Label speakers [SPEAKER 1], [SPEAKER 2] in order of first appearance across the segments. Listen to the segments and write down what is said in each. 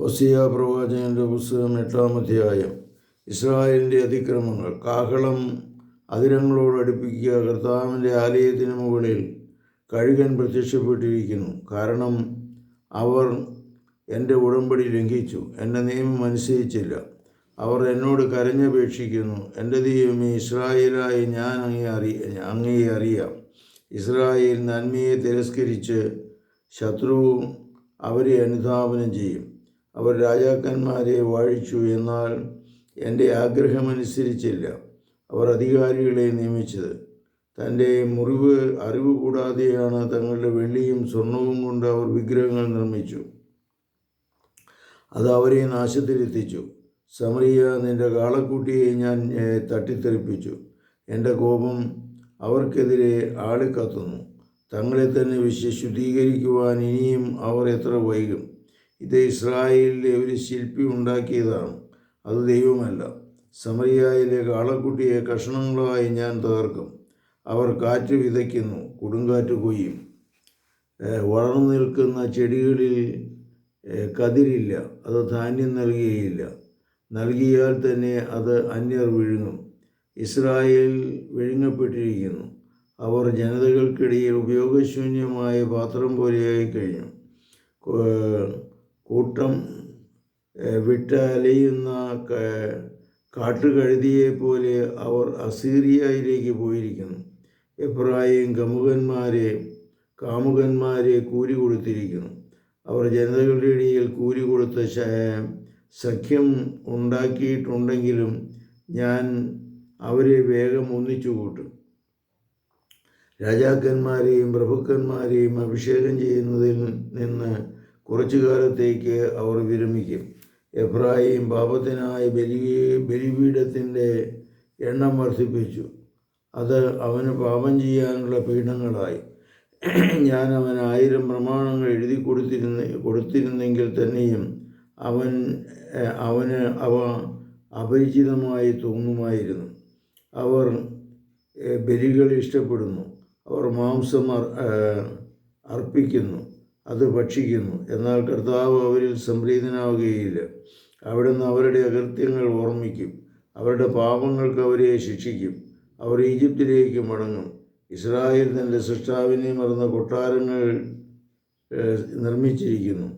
[SPEAKER 1] Hosea പ്രവാചകന്റെ പുസ്തകം എട്ടാം അധ്യായം. ഇസ്രായേലിന്റെ അതിക്രമങ്ങൾ. കാഹളം അതിരങ്ങളോട് അടുപ്പിക്കുക കർത്താവിന്റെ ആലയത്തിന് മുകളിൽ കഴുകൻ പ്രത്യക്ഷപ്പെട്ടിരിക്കുന്നു. കാരണം അവർ എന്റെ ഉടമ്പടി ലംഘിച്ചു. എന്റെ നിയമം അനുസരിച്ചില്ല. അവർ എന്നോട് കരഞ്ഞപേക്ഷിക്കുന്നു. എന്റെ ദൈവമേ ഇസ്രായേലായി ഞാൻ അങ്ങേ അറി അങ്ങേ അറിയാം. ഇസ്രായേൽ നന്മയെ തിരസ്കരിച്ച് ശത്രുവും അവരെ അനുധാപനം ചെയ്യും. അവർ രാജാക്കന്മാരെ വാഴിച്ചു എന്നാൽ എന്റെ ആഗ്രഹമനുസരിച്ചില്ല. അവർ അധികാരികളെ നിയമിച്ചത്. തന്റെ മുറിവ് അറിവ് കൂടാതെയാണ് തങ്ങളുടെ വെള്ളിയും സ്വർണവും കൊണ്ട് അവർ വിഗ്രഹങ്ങൾ നിർമ്മിച്ചു. അത് അവരെ നാശത്തിലെത്തിച്ചു. സമറിയ നിന്റെ കാളക്കൂട്ടിയെ ഞാൻ തട്ടിത്തെറിപ്പിച്ചു. എന്റെ കോപം അവർക്കെതിരെ ആളിക്കത്തുന്നു. തങ്ങളെ തന്നെ വിശ്വ ശുദ്ധീകരിക്കുവാൻ ഇനിയും അവർ എത്ര വൈകും? ഇത് ഇസ്രായേലിലെ ഒരു ശില്പി ഉണ്ടാക്കിയതാണ്. അത് ദൈവമല്ല. സമറിയായിലെ കാളക്കുട്ടിയെ കഷണങ്ങളായി ഞാൻ തകർക്കും. അവർ കാറ്റ് വിതയ്ക്കുന്നു കൊടുങ്കാറ്റ് കൊയ്യും. വളർന്നു നിൽക്കുന്ന ചെടികളിൽ കതിരില്ല. അത് ധാന്യം നൽകുകയില്ല നൽകിയാൽ തന്നെ അത് അന്യർ വിഴുങ്ങും. ഇസ്രായേൽ വിഴുങ്ങപ്പെട്ടിരിക്കുന്നു. അവർ ജനതകൾക്കിടയിൽ ഉപയോഗശൂന്യമായ പാത്രം പോലെയായി കഴിഞ്ഞു. കൂട്ടം വിട്ടലയുന്ന വിട്ട് അലയുന്ന കാട്ടുകഴുതിയെ പോലെ അവർ അസീറിയയിലേക്ക് പോയിരിക്കുന്നു. എബ്രാഹിം കമുകന്മാരെ കാമുകന്മാരെ കൂലി കൊടുത്തിരിക്കുന്നു അവർ ജനതകളുടെ ഇടയിൽ കൂലി കൊടുത്ത സഖ്യം ഉണ്ടാക്കിയിട്ടുണ്ടെങ്കിലും ഞാൻ അവരെ വേഗം ഒന്നിച്ചു കൂട്ടും. രാജാക്കന്മാരെയും പ്രഭുക്കന്മാരെയും അഭിഷേകം ചെയ്യുന്നതിൽ നിന്ന് കുറച്ചു കാലത്തേക്ക് അവർ വിരമിക്കും. എബ്രാഹിം പാപത്തിനായി ബലി ബലിപീഠത്തിന്റെ എണ്ണം വർദ്ധിപ്പിച്ചു. അത് അവന് പാപം ചെയ്യാനുള്ള പീഠങ്ങളായി. ഞാൻ അവൻ ആയിരം പ്രമാണങ്ങൾ എഴുതി കൊടുത്തിരുന്ന കൊടുത്തിരുന്നെങ്കിൽ തന്നെയും അവൻ അവന് അവ അപരിചിതമായി തോന്നുമായിരുന്നു. അവർ ബലികൾ ഇഷ്ടപ്പെടുന്നു. അവർ മാംസം അർ- അർപ്പിക്കുന്നു. അത് ഭക്ഷിക്കുന്നു. എന്നാൽ കർത്താവ് അവരിൽ സംപ്രീതനാവുകയില്ല അവിടുന്ന് അവരുടെ അകൃത്യങ്ങൾ ഓർമ്മിക്കും. അവരുടെ പാപങ്ങൾക്ക് അവരെ ശിക്ഷിക്കും. അവർ ഈജിപ്തിലേക്ക് മടങ്ങും. ഇസ്രായേൽ തന്റെ സൃഷ്ടാവിനെ മറന്ന കൊട്ടാരങ്ങൾ നിർമ്മിച്ചിരിക്കുന്നു.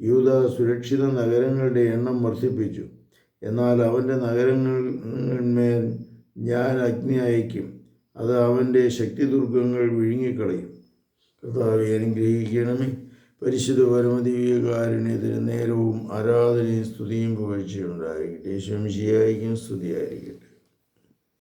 [SPEAKER 1] യൂത സുരക്ഷിത നഗരങ്ങളുടെ എണ്ണം വർദ്ധിപ്പിച്ചു. എന്നാൽ അവന്റെ നഗരങ്ങളിന്മേൽ ഞാൻ അഗ്നി അയക്കും അത് അവന്റെ ശക്തിദുർഗങ്ങൾ വിഴുങ്ങിക്കളയും. കർത്താവെ അനുഗ്രഹിക്കണമേ പരിശുദ്ധ പരമദിവ്യകാരുണ്യത്തിന് നേരവും ആരാധനയും സ്തുതിയും പുകഴ്ചയുണ്ടായിരിക്കട്ടെ ശംശിയായിരിക്കും സ്തുതിയായിരിക്കട്ടെ.